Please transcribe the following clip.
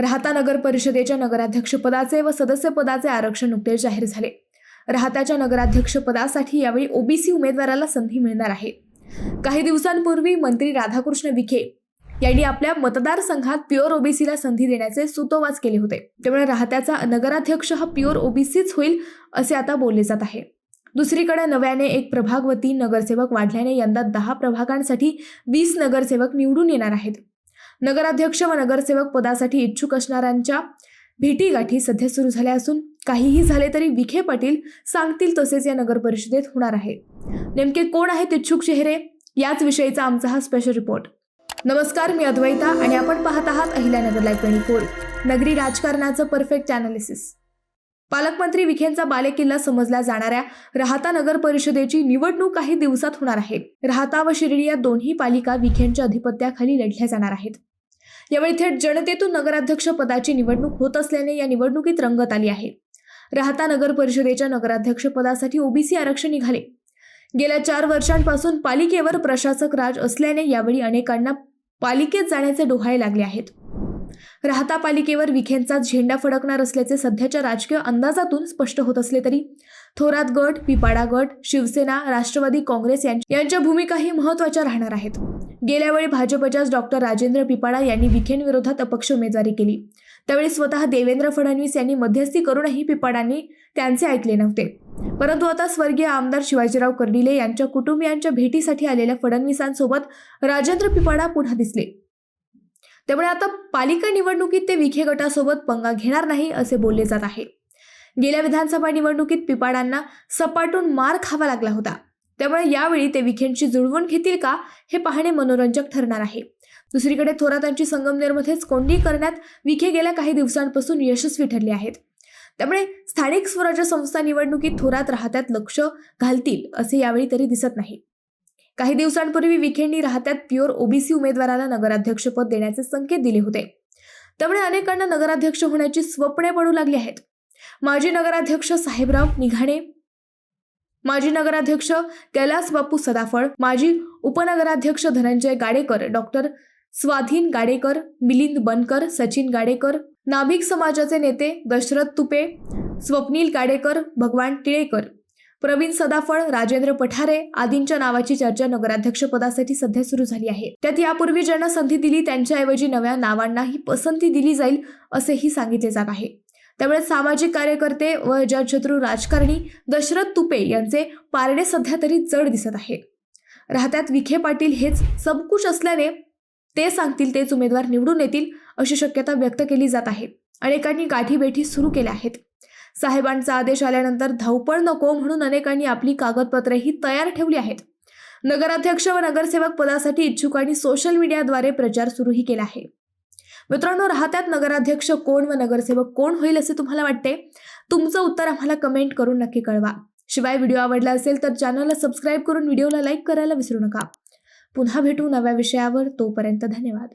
राहता नगर परिषदेच्या नगराध्यक्षपदाचे व सदस्यपदाचे आरक्षण नुकतेच जाहीर झाले. राहताच्या नगराध्यक्षपदासाठी यावेळी ओबीसी उमेदवाराला संधी मिळणार आहे. काही दिवसांपूर्वी मंत्री राधाकृष्ण विखे यांनी आपल्या मतदारसंघात प्युअर ओबीसीला संधी देण्याचे सुतोवाच केले होते. त्यामुळे राहत्याचा नगराध्यक्ष हा प्युअर ओबीसीच होईल असे आता बोलले जात आहे. दुसरीकडे नव्याने एक प्रभाग व तीन नगरसेवक वाढल्याने यंदा दहा प्रभागांसाठी वीस नगरसेवक निवडून येणार आहेत. नगराध्यक्ष व नगरसेवक पदासाठी इच्छुक असणाऱ्यांच्या भेटीगाठी सध्या सुरू झाल्या असून काहीही झाले तरी विखे पाटील सांगतील तसेच या नगर परिषदेत होणार आहे. नेमके कोण आहेत इच्छुक चेहरे? याच विषयीचा आमचा हा स्पेशल रिपोर्ट नमस्कार मी अद्वैता आणि आपण पाहत आहात अहिल्यानगर लाईव्ह ट्वेंटी फोर नगरी राजकारणाचं परफेक्ट अनालिसिस पालकमंत्री विखेंचा बालेकिल्ला समजल्या जाणाऱ्या राहता नगर परिषदेची निवडणूक काही दिवसात होणार आहे. राहता व शिर्डी या दोन्ही पालिका विखेंच्या अधिपत्याखाली लढल्या जाणार आहेत. यावेळी थेट जनतेतून नगराध्यक्ष पदाची निवडणूक होत असल्याने या निवडणुकीत रंगत आली आहे. राहता नगर परिषदेच्या नगराध्यक्ष पदासाठी ओबीसी आरक्षण निघाले. गेल्या चार वर्षांपासून पालिकेवर प्रशासक राज असल्याने यावेळी अनेकांना पालिकेत जाण्याचे डोहाळे लागले आहेत. राहता पालिकेवर विखेंचा झेंडा फडकणार असल्याचे सध्याच्या राजकीय अंदाजातून स्पष्ट होत असले तरी थोरात गट पिपाडा गट शिवसेना राष्ट्रवादी काँग्रेस यांच्या यांच्या भूमिकाही महत्त्वाच्या राहणार आहेत. गेल्या वेळी भाजपच्याच डॉक्टर राजेंद्र पिपाडा यांनी विखेंविरोधात अपक्ष उमेदवारी केली. त्यावेळी स्वतः देवेंद्र फडणवीस यांनी मध्यस्थी करूनही पिपाडांनी त्यांचे ऐकले नव्हते. परंतु आता स्वर्गीय आमदार शिवाजीराव कर्डिले यांच्या कुटुंबियांच्या भेटीसाठी आलेल्या फडणवीसांसोबत राजेंद्र पिपाडा पुन्हा दिसले. त्यामुळे आता पालिका निवडणुकीत ते विखे गटासोबत पंगा घेणार नाही असे बोलले जात आहे. गेल्या विधानसभा निवडणुकीत पिपाडांना सपाटून मार खावा लागला होता. त्यामुळे यावेळी ते विखेंडची जुळवून घेतील का हे पाहणे मनोरंजक ठरणार आहे. दुसरीकडे थोरातांची संगमनेरमध्येच कोंडी करण्यात विखे गेल्या काही दिवसांपासून यशस्वी ठरले आहेत. त्यामुळे स्थानिक स्वराज्य संस्था निवडणुकीत थोरात राहत्यात लक्ष घालतील असे यावेळी तरी दिसत नाही. काही दिवसांपूर्वी विखेंनी राहत्यात प्युअर ओबीसी उमेदवाराला नगराध्यक्षपद देण्याचे संकेत दिले होते. त्यामुळे अनेकांना नगराध्यक्ष होण्याची स्वप्ने पडू लागली आहेत. माजी नगराध्यक्ष साहेबराव निघाणे माजी नगराध्यक्ष कैलास बापू सदाफळ माजी उपनगराध्यक्ष धनंजय गाडेकर डॉक्टर स्वाधीन गाडेकर मिलिंद बनकर सचिन गाडेकर नाभिक समाजाचे नेते दशरथ तुपे स्वप्नील गाडेकर भगवान टिळेकर प्रवीण सदाफळ राजेंद्र पठारे आदींच्या नावाची चर्चा नगराध्यक्षपदासाठी सध्या सुरू झाली आहे. त्यात यापूर्वी ज्यांना संधी दिली त्यांच्याऐवजी नव्या नावांनाही पसंती दिली जाईल असेही सांगितले जात आहे. त्यामुळे सामाजिक कार्यकर्ते व जडशत्रू राजकारणी दशरथ तुपे यांचे पारडे सध्या तरी जड दिसत आहे. राहत्यात विखे पाटील हेच सबकुश असल्याने ते सांगतील तेच उमेदवार निवडून येतील अशी शक्यता व्यक्त केली जात आहे. अनेकांनी गाठीबेठी सुरू केल्या आहेत. साहेबांचा आदेश आल्यानंतर धावपळ नको म्हणून अनेकांनी आपली कागदपत्रेही तयार ठेवली आहेत. नगराध्यक्ष व नगरसेवक पदासाठी इच्छुकांनी सोशल मीडियाद्वारे प्रचार सुरूही केला आहे. मित्रांनो राहत्यात नगराध्यक्ष कोण व नगरसेवक कोण होईल असे तुम्हाला वाटते? तुमचं उत्तर आम्हाला कमेंट करून नक्की कळवा. शिवाय व्हिडिओ आवडला असेल तर चॅनलला सबस्क्राईब करून व्हिडिओला लाईक करायला विसरू नका. पुन्हा भेटू नव्या विषयावर. तोपर्यंत धन्यवाद.